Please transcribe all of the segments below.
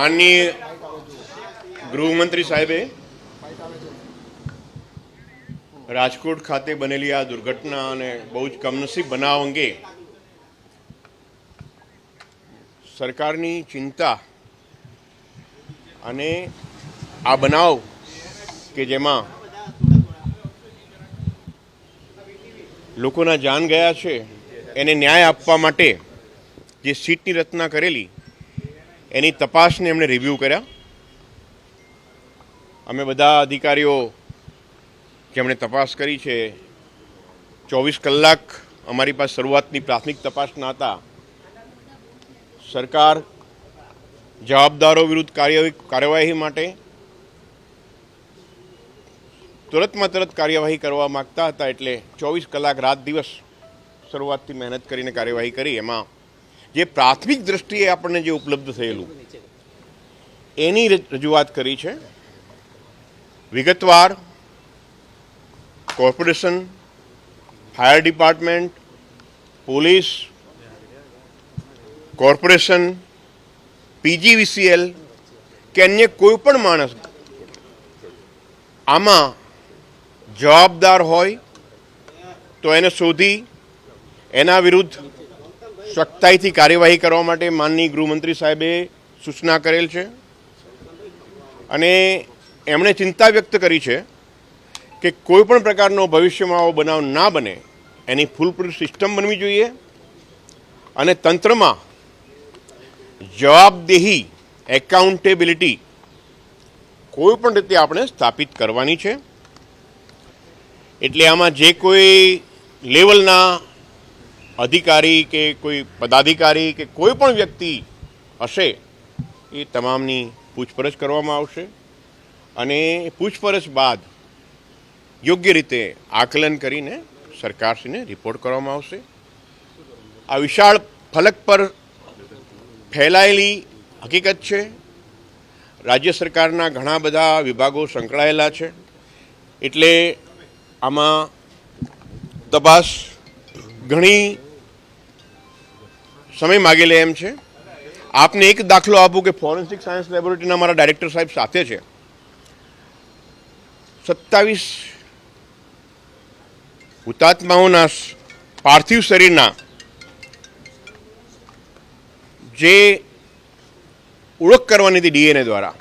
માનનીય ગૃહમંત્રી સાહેબે રાજકોટ ખાતે બનેલી આ દુર્ઘટના અને બહુ જ કમનસીબ બનાવ અંગે સરકારની ચિંતા અને આ બનાવ કે જેમાં લોકોના જાન ગયા છે, એને ન્યાય આપવા માટે જે સીટની રચના કરેલી એની તપાસને એમણે રિવ્યૂ કર્યા. અમે બધા અધિકારીઓ જેમણે તપાસ કરી છે, ચોવીસ કલાક અમારી પાસે શરૂઆતની પ્રાથમિક તપાસના હતા. સરકાર જવાબદારો વિરુદ્ધ કાર્યવાહી કાર્યવાહી માટે તુરંતમાં તરત કાર્યવાહી કરવા માગતા હતા એટલે ચોવીસ કલાક રાત દિવસ શરૂઆતથી મહેનત કરીને કાર્યવાહી કરી. એમાં જે પ્રાથમિક દ્રષ્ટિએ આપણને જે ઉપલબ્ધ થયેલું. એની રજૂઆત કરી છે. વિગતવાર corporation, fire department, police, corporation, PGVCL કે અન્ય કોઈ પણ માણસ આમાં જવાબદાર હોય તો એને શોધી એના વિરુદ્ધ સખ્તાઈથી કાર્યવાહી કરવા માટે માનનીય ગૃહમંત્રી સાહેબે સૂચના કરેલ છે. અને એમણે ચિંતા વ્યક્ત કરી છે કે કોઈ પણ પ્રકારનો ભવિષ્યમાં આવો બનાવ ના બને, એની ફૂલપ્રૂફ સિસ્ટમ બનવી જોઈએ અને તંત્રમાં જવાબદેહી, એકાઉન્ટેબિલિટી કોઈ પણ રીતે આપણે સ્થાપિત કરવાની છે. એટલે આમાં જે કોઈ લેવલના અધિકારી કે કોઈ પદાધિકારી કે કોઈ પણ વ્યક્તિ હશે, એ તમામની પૂછપરછ કરવામાં આવશે અને પૂછપરછ બાદ યોગ્ય રીતે આકલન કરીને સરકારશ્રીને રિપોર્ટ કરવામાં આવશે. આ વિશાળ ફલક પર ફેલાયેલી હકીકત છે. રાજ્ય સરકારના ઘણા બધા વિભાગો સંકળાયેલા છે. એટલે આમાં તપાસ ઘણી સમય માગી લે એમ છે. આપને એક દાખલો આપું કે ફોરેન્સિક સાયન્સ લેબોરેટરીના મારા ડાયરેક્ટર સાહેબ સાથે છે. સત્તાવીસ હુતાત્માઓના પાર્થિવ શરીરના જે ઓળખ કરવાની હતી ડીએનએ દ્વારા.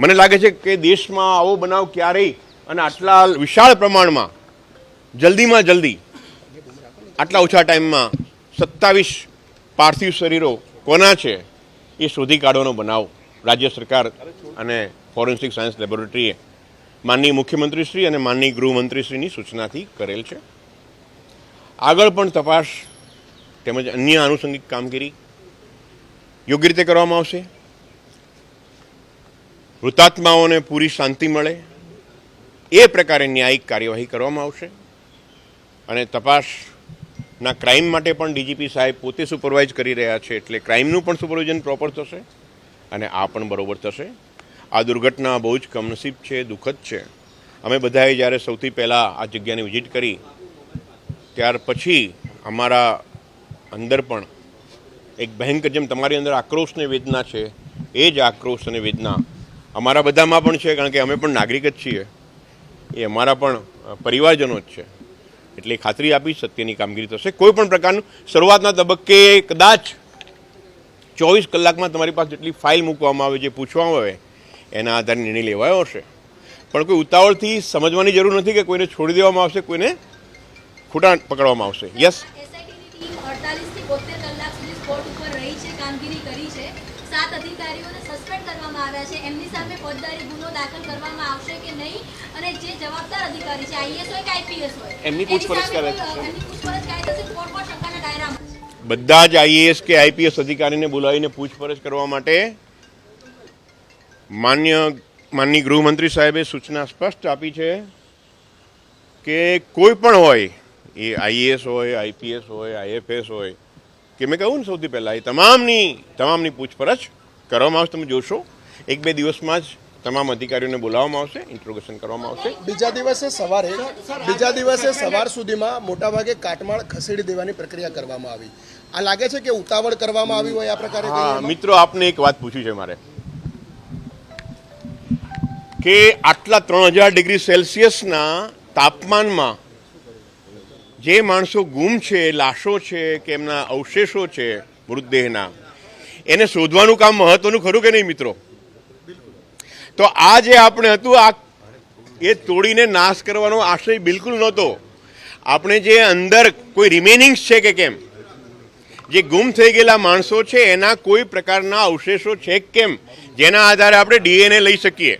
મને લાગે છે કે દેશમાં આવો બનાવ ક્યારેય અને આટલા વિશાળ પ્રમાણમાં જલ્દીમાં જલ્દી આટલા ઓછા ટાઈમમાં સત્તાવીસ પાર્થિવ શરીરો કોના છે એ શોધી કાઢવાનો બનાવ રાજ્ય સરકાર અને ફોરેન્સિક સાયન્સ લેબોરેટરીએ માનનીય મુખ્યમંત્રીશ્રી અને માનનીય ગૃહમંત્રીશ્રીની સૂચનાથી કરેલ છે. આગળ પણ તપાસ તેમજ અન્ય આનુષંગિક કામગીરી યોગ્ય રીતે કરવામાં આવશે. મૃતાત્માઓને પૂરી શાંતિ મળે. એ પ્રકારે ન્યાયિક કાર્યવાહી કરવામાં આવશે. અને તપાસના ક્રાઇમ માટે પણ ડીજીપી સાહેબ પોતે સુપરવાઇઝ કરી રહ્યા છે, એટલે ક્રાઇમનું પણ સુપરવિઝન પ્રોપર થશે અને આ પણ બરોબર થશે. આ દુર્ઘટના બહુ જ કમનસીબ છે, દુઃખદ છે. અમે બધાએ જ્યારે સૌથી પહેલાં આ જગ્યાની વિઝિટ કરી, ત્યાર પછી અમારા અંદર પણ એક ભયંકર જેમ તમારી અંદર આક્રોશ ને વેદના છે, એ જ આક્રોશ અને વેદના અમારા બધામાં પણ છે, કારણ કે અમે પણ નાગરિક જ છીએ. એ અમારા પણ પરિવારજનો જ છે. એટલે ખાતરી આપી સત્યની કામગીરી થશે. કોઈ પણ પ્રકારનું શરૂઆતના તબક્કે કદાચ ચોવીસ કલાકમાં તમારી પાસે જેટલી ફાઇલ મૂકવામાં આવે, જે પૂછવામાં આવે, એના આધારે નિર્ણય લેવાયો હશે. પણ કોઈ ઉતાવળથી સમજવાની જરૂર નથી કે કોઈને છોડી દેવામાં આવશે, કોઈને ખોટા પકડવામાં આવશે. યસ સ્પોટ ઉપર રહી છે કામગીરી કરી છે. સાત અધિકારીઓને સસ્પેન્ડ કરવામાં આવ્યા છે. એમની સામે ફોજદારી ગુનો દાખલ કરવામાં આવશે કે નહીં અને જે જવાબદાર અધિકારી છે આઈએસ હોય કે આઈપીએસ હોય એમની પૂછપરછ કરે છે. એમની પૂછપરછ કાયદે થશે કોર્ટ પર શંકાના દાયરામાં બધા જ આઈએએસ કે આઈપીએસ અધિકારીને બોલાવીને પૂછપરછ કરવા માટે માન્ય માનની ગૃહમંત્રી સાહેબે સૂચના સ્પષ્ટ આપી છે કે કોઈ પણ હોય એ આઈએએસ હોય આઈપીએસ હોય આઈએફએસ હોય કે મેં કહ્યું ને સૌથી પહેલાં એ તમામની તમામની પૂછપરછ કરવામાં આવશે તમે જોશો. એક બે દિવસમાં જ તમામ અધિકારીઓને બોલાવવામાં આવશે ઇન્ટ્રોગેશન કરવામાં આવશે. બીજા દિવસે સવારે બીજા દિવસે સવાર સુધીમાં મોટાભાગે કાટમાળ ખસેડી દેવાની પ્રક્રિયા કરવામાં આવી. આ લાગે છે કે ઉતાવળ કરવામાં આવી હોય આ પ્રકારે હા મિત્રો આપને એક વાત પૂછી છે મારે. કે આટલા ત્રણ હજાર ડિગ્રી સેલ્સિયસના તાપમાનમાં જે માણસો ગુમ છે, લાશો છે કે એમના અવશેષો છે મૃતદેહના, એને શોધવાનું કામ મહત્વનું ખરું કે નહીં મિત્રો? તો આ જે આપણે હતું, આ એ તોડીને નાશ કરવાનો આશય બિલકુલ નહોતો. આપણે જે અંદર કોઈ રિમેનિંગ્સ છે કે કેમ? જે ગુમ થઈ ગયેલા માણસો છે, એના કોઈ પ્રકારના અવશેષો છે કેમ? જેના આધારે આપણે ડીએનએ લઈ શકીએ.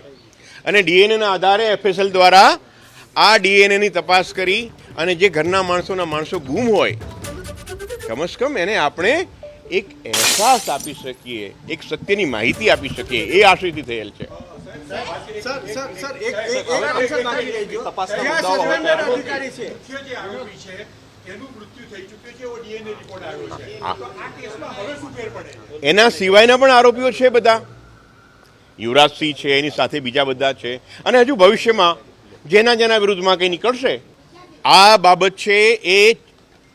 અને ડીએનએના આધારે એફએસએલ દ્વારા આ ડીએનએની તપાસ કરી અને જે ઘરના માણસોના માણસો ગુમ હોય કમસ કમ એને આપણે એક અહેસાસ આપી શકીએ એક સત્યની માહિતી આપી શકીએ એ આશયથી થયેલ છે. સર સર સર એક એક એક અંશ બાકી રહી ગયો. જ્યાં સસ્પેન્ડેડ અધિકારી છે. મુખ્ય જે આરોપી છે એનું મૃત્યુ થઈ ચૂક્યું છે એવો ડીએનએ રિપોર્ટ આવ્યો છે. હા. તો આ કેસમાં હવે શું ફેર પડે? એના સિવાયના પણ આરોપીઓ છે બધા. યુવરાજસિંહ છે એની સાથે બીજા બધા છે. અને હજુ ભવિષ્યમાં જેના જેના વિરુદ્ધમાં કંઈ નીકળશે આ બાબત છે એ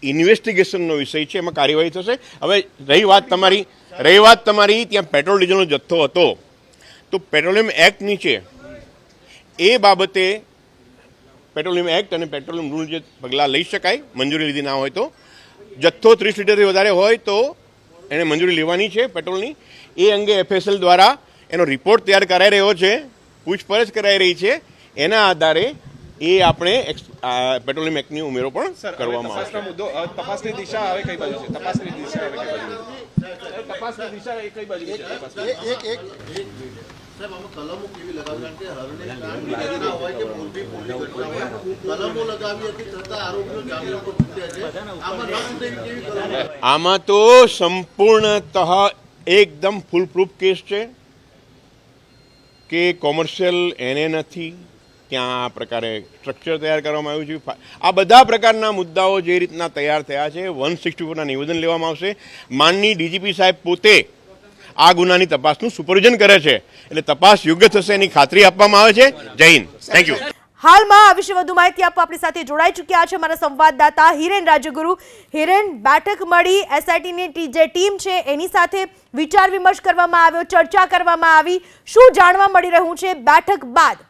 ઇન્વેસ્ટિગેશનનો વિષય છે, એમાં કાર્યવાહી થશે. હવે રહી વાત તમારી, રહી વાત તમારી, ત્યાં પેટ્રોલ ડીઝલનો જથ્થો હતો. તો પેટ્રોલિયમ એક્ટ નીચે, એ બાબતે પેટ્રોલિયમ એક્ટ અને પેટ્રોલિયમ રૂલ જે પગલાં લઈ શકાય, મંજૂરી લીધી ના હોય તો. જથ્થો ત્રીસ લીટરથી વધારે હોય તો એને મંજૂરી લેવાની છે પેટ્રોલની. એ અંગે એફએસએલ દ્વારા એનો રિપોર્ટ તૈયાર કરાઈ રહ્યો છે, પૂછપરછ કરાઈ રહી છે. એના આધારે એ આપણે પેટ્રોલિયમ એક્ટની ઉમેરો પણ કરવામાં આવશે. તપાસનો મુદ્દો તપાસની દિશા હવે કઈ બાજુ છે? તપાસની દિશા હવે કઈ બાજુ છે? તપાસની દિશા એ કઈ બાજુ છે? એક એક સાહેબ આમાં કલમો કેવી લગાવી કારણ કે હરણે કાંડ બીજા હોય કે મોરબી પોલીસ ઘટના હોય? કલમો લગાવી હતી છતાં આરોપીઓ જામીન ઉપર છૂટ્યા છે. આમાં ન છૂટે કેવી કલમો આમાં તો સંપૂર્ણતઃ એકદમ ફૂલપ્રૂફ કેસ છે કે કોમર્શિયલ એને નથી ત્યાં આ પ્રકારે સ્ટ્રક્ચર તૈયાર કરવામાં આવ્યું છે? આ બધા પ્રકારના મુદ્દાઓ જે રીતના તૈયાર થયા છે વન સિક્સટી ફોરના નિવેદન લેવામાં આવશે. માનની ડીજીપી સાહેબ પોતે આ ગુનાની તપાસનું સુપરવિઝન કરે છે. એટલે તપાસ યોગ્ય થશે એની ખાતરી આપવામાં આવે છે. જય હિન્દ. થેન્ક યુ હાલમાં આ વિશે વધુ માહિતી આપવા આપણી સાથે જોડાઈ ચૂક્યા છે મારા સંવાદદાતા હિરેન રાજગુરુ હિરેન, બેઠક મળી એસઆઈટીની જે ટીમ છે એની સાથે વિચાર વિમર્શ કરવામાં આવ્યો, ચર્ચા કરવામાં આવી. શું જાણવા મળી રહ્યું છે? બેઠક બાદ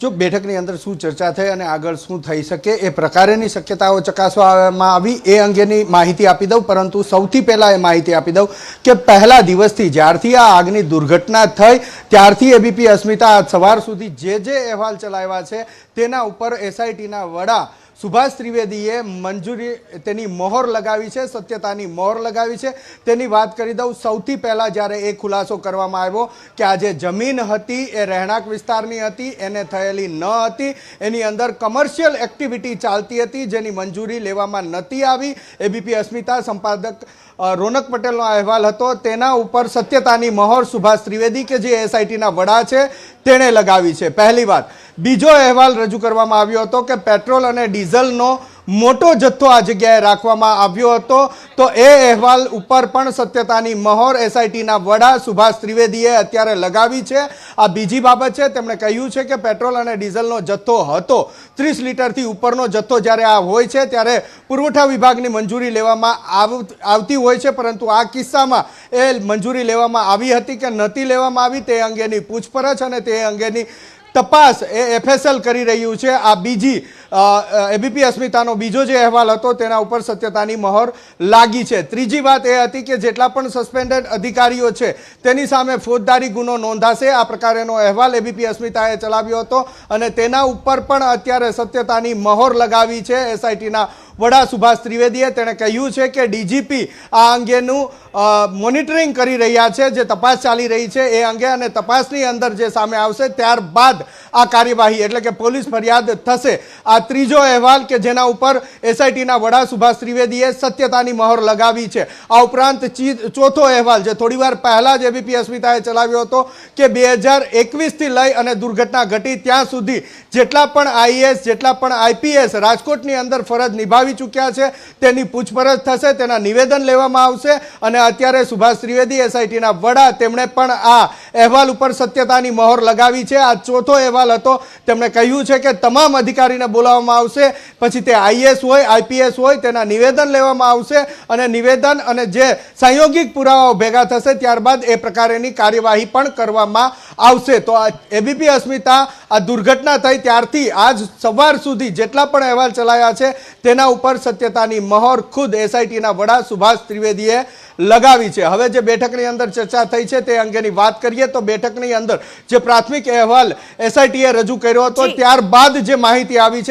જો બેઠકની અંદર શું ચર્ચા થઈ અને આગળ શું થઈ શકે, એ પ્રકારેની શક્યતાઓ ચકાસવામાં આવી, એ અંગેની માહિતી આપી દઉં. પરંતુ સૌથી પહેલાં એ માહિતી આપી દઉં કે પહેલા દિવસથી જ્યારથી આ આગની દુર્ઘટના થઈ, ત્યારથી એબીપી અસ્મિતા સવાર સુધી જે જે અહેવાલ ચલાવ્યા છે, તેના ઉપર એસઆઈટીના વડા સુભાષ ત્રિવેદીએ મંજૂરી, તેની મોહર લગાવી છે, સત્યતાની મોહર લગાવી છે. તેની વાત કરી દઉં, સૌથી પહેલાં જ્યારે એ ખુલાસો કરવામાં આવ્યો કે આ જે જમીન હતી, એ રહેણાંક વિસ્તારની હતી, એને થયેલી ન હતી, એની અંદર કમર્શિયલ એક્ટિવિટી ચાલતી હતી, જેની મંજૂરી લેવામાં નહોતી આવી. એબીપી અસ્મિતા, સંપાદક રોનક પટેલનો અહેવાલ હતો. તેના ઉપર સત્યતાની મહોર સુભાષ ત્રિવેદી કે જે એસઆઈટીના વડા છે, તેણે લગાવી છે. પહેલી વાત, બીજો અહેવાલ રજૂ કરવામાં આવ્યો હતો કે પેટ્રોલ અને ડીઝલનો મોટો જથ્થો આ જગ્યાએ રાખવામાં આવ્યો હતો. તો એ અહેવાલ ઉપર પણ સત્યતાની મહોર એસઆઈટીના વડા સુભાષ ત્રિવેદીએ અત્યારે લગાવી છે. આ બીજી બાબત છે, તેમણે કહ્યું છે કે પેટ્રોલ અને ડીઝલનો જથ્થો હતો. ત્રીસ લીટરથી ઉપરનો જથ્થો જ્યારે આ હોય છે, ત્યારે પુરવઠા વિભાગની મંજૂરી લેવામાં આવ- આવતી હોય છે, પરંતુ આ કિસ્સામાં એ મંજૂરી લેવામાં આવી હતી કે નહોતી લેવામાં આવી તે અંગેની પૂછપરછ અને તે અંગેની તપાસ એ એફએસએલ કરી રહ્યું છે. આ બીજી એબીપી અસ્મિતાનો બીજો જે અહેવાલ હતો તેના ઉપર સત્યતાની મહોર લાગી છે. ત્રીજી વાત એ હતી કે જેટલા પણ સસ્પેન્ડેડ અધિકારીઓ છે, તેની સામે ફોજદારી ગુનો નોંધાશે. આ પ્રકારેનો અહેવાલ એબીપી અસ્મિતાએ ચલાવ્યો હતો અને તેના ઉપર પણ અત્યારે સત્યતાની મહોર લગાવી છે. એસઆઈટીના વડા સુભાષ ત્રિવેદીએ તેણે કહ્યું છે કે ડીજીપી આ અંગેનું મોનિટરિંગ કરી રહ્યા છે, જે તપાસ ચાલી રહી છે એ અંગે અને તપાસની અંદર જે સામે આવશે ત્યારબાદ આ કાર્યવાહી એટલે કે પોલીસ ફરિયાદ થશે. આ ત્રીજો અહેવાલ કે જેના ઉપર એસઆઈટીના વડા સુભાષ ત્રિવેદીએ સત્યતાની મહોર લગાવી છે. આ ઉપરાંત ચોથો અહેવાલ જે થોડીવાર પહેલા જ એબીપી અસ્મિતાએ ચલાવ્યો હતો કે બે હજાર લઈ અને દુર્ઘટના ઘટી ત્યાં સુધી જેટલા પણ આઈએએસ, જેટલા પણ આઈપીએસ રાજકોટની અંદર ફરજ નિભાવી ચૂક્યા છે, તેની પૂછપરછ થશે, તેના નિવેદન લેવામાં આવશે અને અત્યારે સુભાષ ત્રિવેદી એસઆઈટીના વડા તેમણે પણ આ અહેવાલ ઉપર સત્યતાની મહોર લગાવી છે. આ ચોથો અહેવાલ હતો. તેમણે કહ્યું છે કે તમામ અધિકારીને બોલાવવામાં આવશે. પછી તે આઈએસ હોય આઈપીએસ હોય તેના નિવેદન લેવામાં આવશે અને નિવેદન અને જે સંયોગિક પુરાવાઓ ભેગા થશે ત્યારબાદ એ પ્રકારેની કાર્યવાહી પણ કરવામાં આવશે. તો આ એબીપી અસ્મિતા આ દુર્ઘટના થઈ ત્યારથી આજ સવાર સુધી જેટલા પણ અહેવાલ ચલાયા છે તેના ઉપર સત્યતાની મહોર ખુદ એસઆઈટીના વડા સુભાષ ત્રિવેદીએ લગાવી છે. હવે જે બેઠકની અંદર ચર્ચા થઈ છે તે અંગેની વાત કરીએ તો બેઠકની અંદર જે પ્રાથમિક અહેવાલ એસઆઈટીએ રજૂ કર્યો હતો ત્યારબાદ જે માહિતી આવી છે